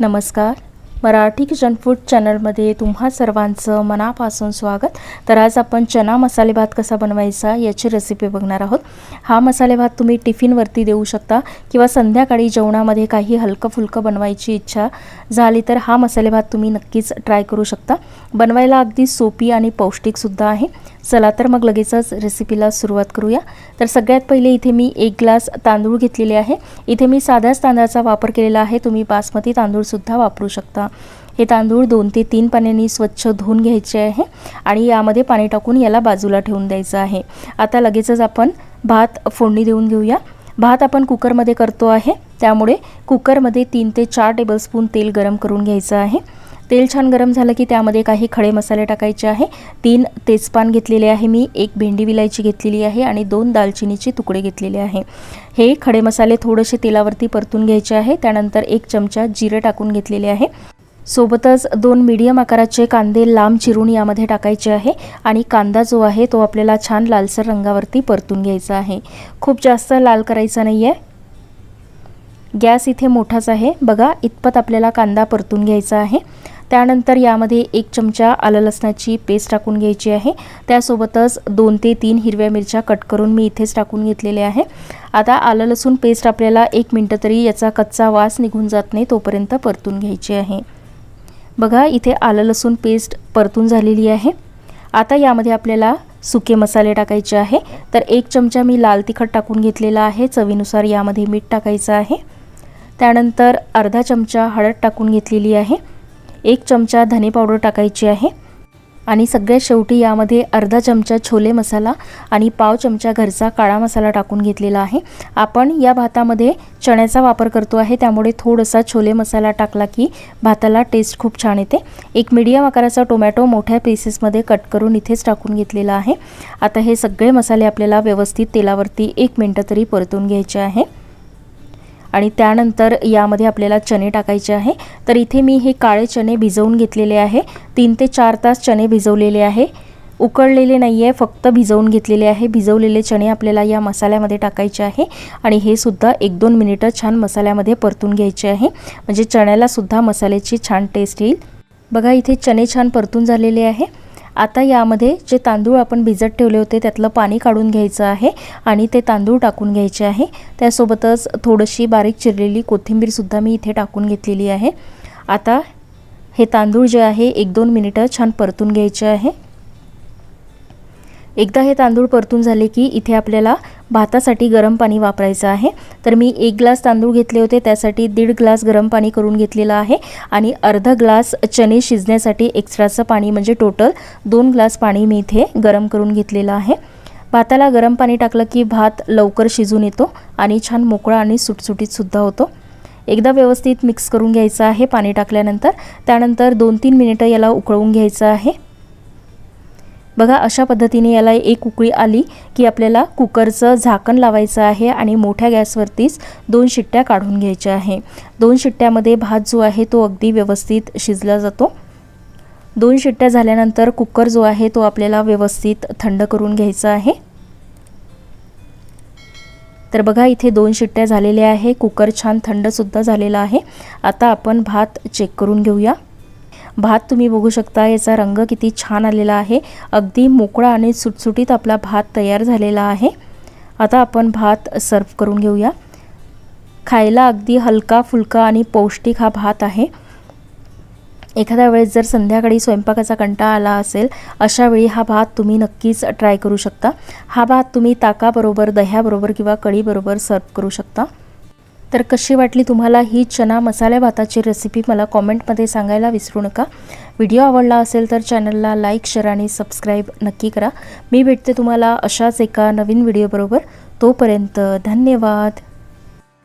नमस्कार. Marathi kitchen food चॅनलमध्ये तुम्हा सर्वांचं मनापासून स्वागत. तर आज आपण चना मसाले भात कसा बनवायचा याची रेसिपी बघणार आहोत. हा मसाले भात तुम्ही टिफिनवरती देऊ शकता किंवा संध्याकाळी जेवणामध्ये काही हलकं फुलकं बनवायची इच्छा झाली तर हा मसाले भात तुम्ही नक्कीच ट्राय करू शकता. बनवायला अगदी सोपी आणि पौष्टिकसुद्धा आहे. चला तर मग लगेचच रेसिपीला सुरुवात करूया. तर सगळ्यात पहिले इथे मी एक ग्लास तांदूळ घेतलेले आहे. इथे मी साध्याच तांदळाचा वापर केलेला आहे. तुम्ही बासमती तांदूळसुद्धा वापरू शकता. हे तांदूळ दोन ते तीन पाण्याने स्वच्छ धुवून घ्यायचे आहे आणि यामध्ये पाणी टाकून याला बाजूला ठेवून द्यायचं आहे. आता लगेचच आपण भात फोडणी देऊन घेऊया. भात आपण कुकरमध्ये करतो आहे. त्यामुळे कुकरमध्ये तीन ते चार टेबलस्पून तेल गरम करून घ्यायचं आहे. तेल छान गरम झालं की त्यामध्ये काही खडे मसाले टाकायचे आहे. तीन तेजपान घेतलेले आहे मी एक भेंडी विलायची घेतलेली आहे आणि दोन दालचिनीचे तुकडे घेतलेले आहे. हे खडे मसाले थोडेसे तेलावरती परतून घ्यायचे आहे. त्यानंतर एक चमचा जिरे टाकून घेतलेले आहे. सोबतच दोन मीडियम आकाराचे कांदे लांब चिरून यामध्ये टाकायचे आहे आणि कांदा जो आहे तो आपल्याला छान लालसर रंगावरती परतून घ्यायचा आहे. खूप जास्त लाल करायचा नाही आहे गॅस इथे मोठाच आहे. बघा इतपत आपल्याला कांदा परतून घ्यायचा आहे. त्यानंतर यामध्ये एक चमचा आलं लसणाची पेस्ट टाकून घ्यायची आहे. त्यासोबतच दोन ते तीन हिरव्या मिरच्या कट करून मी इथेच टाकून घेतलेले आहे. आता आलं लसूण पेस्ट आपल्याला एक मिनटं तरी याचा कच्चा वास निघून जात नाही तोपर्यंत परतून घ्यायची आहे. बघा इथे आलं लसूण पेस्ट परतून झालेली आहे. आता यामध्ये आपल्याला सुके मसाले टाकायचे आहे. तर एक चमचा मी लाल तिखट टाकून घेतलेला आहे. चवीनुसार यामध्ये मीठ टाकायचं आहे. त्यानंतर अर्धा चमचा हळद टाकून घेतलेली आहे. एक चमचा धने पावडर टाकायची आहे. आणि सगळ्यात शेवटी यामध्ये अर्धा चमचा छोले मसाला आणि पाव चमचा घरचा काळा मसाला टाकून घेतलेला आहे. आपण या भातामध्ये चण्याचा वापर करतो आहे. त्यामुळे थोडासा छोले मसाला टाकला की भाताला टेस्ट खूप छान येते. एक मीडियम आकाराचा टोमॅटो मोठ्या पीसेसमध्ये कट करून इथेच टाकून घेतलेला आहे. आता हे सगळे मसाले आपल्याला व्यवस्थित तेलावरती एक मिनटं तरी परतून घ्यायचे आहे. आणि त्यानंतर यामध्ये आपल्याला चणे टाकायचे आहे. तर इथे मी हे काळे चणे भिजवून घेतलेले आहे. तीन ते चार तास चणे भिजवलेले आहे. उकळलेले नाही आहे फक्त भिजवून घेतलेले आहे. भिजवलेले चणे आपल्याला या मसाल्यामध्ये टाकायचे आहे. आणि हे सुद्धा एक दोन मिनिटं छान मसाल्यामध्ये परतून घ्यायचे आहे. म्हणजे चण्याला सुद्धा मसाल्याची छान टेस्ट येईल. बघा इथे चणे छान परतून झालेले आहे. आता यामध्ये जे तांदूळ आपण भिजत ठेवले होते त्यातलं पाणी काढून घ्यायचं आहे आणि ते तांदूळ टाकून घ्यायचे आहे. त्यासोबतच थोडीशी बारीक चिरलेली कोथिंबीरसुद्धा मी इथे टाकून घेतलेली आहे. आता हे तांदूळ जे आहे एक दोन मिनिटं छान परतून घ्यायचे आहे. एकदा हे तांदूळ परतून झाले की इथे आपल्याला भातासाठी गरम पाणी वापरायचं आहे. तर मी एक ग्लास तांदूळ घेतले होते त्यासाठी दीड ग्लास गरम पाणी करून घेतलेलं आहे आणि अर्धा ग्लास चणे शिजण्यासाठी एक्स्ट्राचं पाणी म्हणजे टोटल दोन ग्लास पाणी मी इथे गरम करून घेतलेलं आहे. भाताला गरम पाणी टाकलं की भात लवकर शिजून येतो आणि छान मोकळा आणि सुटसुटीतसुद्धा होतो. एकदा व्यवस्थित मिक्स करून घ्यायचं आहे पाणी टाकल्यानंतर त्यानंतर दोन तीन मिनिटं याला उकळवून घ्यायचं आहे. बघा अशा पद्धतीने याला एक उकळी आली की आपल्याला कुकरचं झाकण लावायचं आहे आणि मोठ्या गॅसवरतीच दोन शिट्ट्या काढून घ्यायच्या आहे. दोन शिट्ट्यामध्ये भात जो आहे तो अगदी व्यवस्थित शिजला जातो. दोन शिट्ट्या झाल्यानंतर कुकर जो आहे तो आपल्याला व्यवस्थित थंड करून घ्यायचा आहे. तर बघा इथे दोन शिट्ट्या झालेल्या आहे. कुकर छान थंडसुद्धा झालेला आहे. आता आपण भात चेक करून घेऊया. भात तुम्ही बघू शकता याचा रंग किती छान आलेला आहे. अगदी मोकळा आणि सुटसुटीत आपला भात तयार झालेला आहे. आता आपण भात सर्व करून घेऊया. खायला अगदी हलका फुलका आणि पौष्टिक हा भात आहे. एखाद्या वेळेस जर संध्याकाळी स्वयंपाकाचा कंटाळा आला असेल अशा वेळी हा भात तुम्ही नक्कीच ट्राय करू शकता. हा भात तुम्ही ताकाबरोबर दह्याबरोबर किंवा कढीबरोबर सर्व करू शकता. तर कशी वाटली तुम्हाला ही चना मसाल्या भाताची रेसिपी मला कॉमेंटमध्ये सांगायला विसरू नका. व्हिडिओ आवडला असेल तर चॅनलला लाईक शेअर आणि सबस्क्राईब नक्की करा. मी भेटते तुम्हाला अशाच एका नवीन व्हिडिओबरोबर तोपर्यंत धन्यवाद.